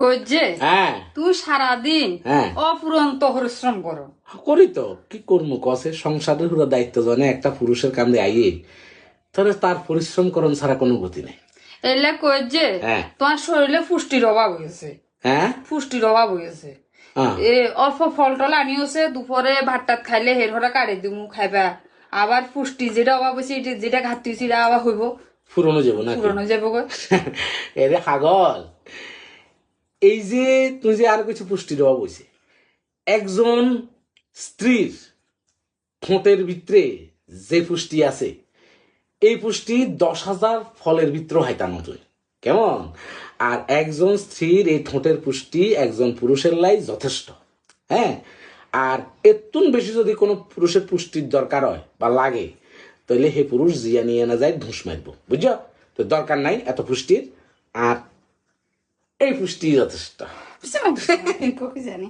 কই যে হ্যাঁ। তুই সারাদিন হ্যাঁ। অপুরন্ত পরিশ্রম করো। করি তো কি করব কসে? সংসারের পুরো দায়িত্ব জানে একটা পুরুষের আইয়ে তাহলে তার পরিশ্রম ছাড়া কোনো গতি নেই। এলে কই যে হ্যাঁ। তোমার শরীরে পুষ্টির অভাব হয়েছে হ্যাঁ? পুষ্টির অভাব হয়েছে হ্যাঁ এ অল্প ফল টল আনিওছে দুপুরে ভাত টাত খাইলে হের হরা কাড়ে দিমু খাইবা। আবার পুষ্টি যেটা অভাব হয়েছে যেটা ঘাটতি হয়েছে এটা আবার হইব। পুরনো যাব না পুরনো যাব এরে হাগল এই যে তুই যে আর কিছু পুষ্টির অভাব হয়েছে একজন স্ত্রীর ঠোঁটের ভিতরে যে পুষ্টি আছে, এই পুষ্টি দশ হাজার ফলের ভিতরে হাইতানো তুই কেমন? আর একজন স্ত্রীর এই ঠোঁটের পুষ্টি একজন পুরুষের লাই যথেষ্ট। হ্যাঁ? আর এতুন বেশি যদি কোনো পুরুষের পুষ্টির দরকার হয় বা লাগে তাহলে হে পুরুষ জিয়া নিয়ে না যায় ঢুস মারব। বুঝছ? তো দরকার নাই এত পুষ্টির। আর এই পুষ্টি যথেষ্ট কই জানি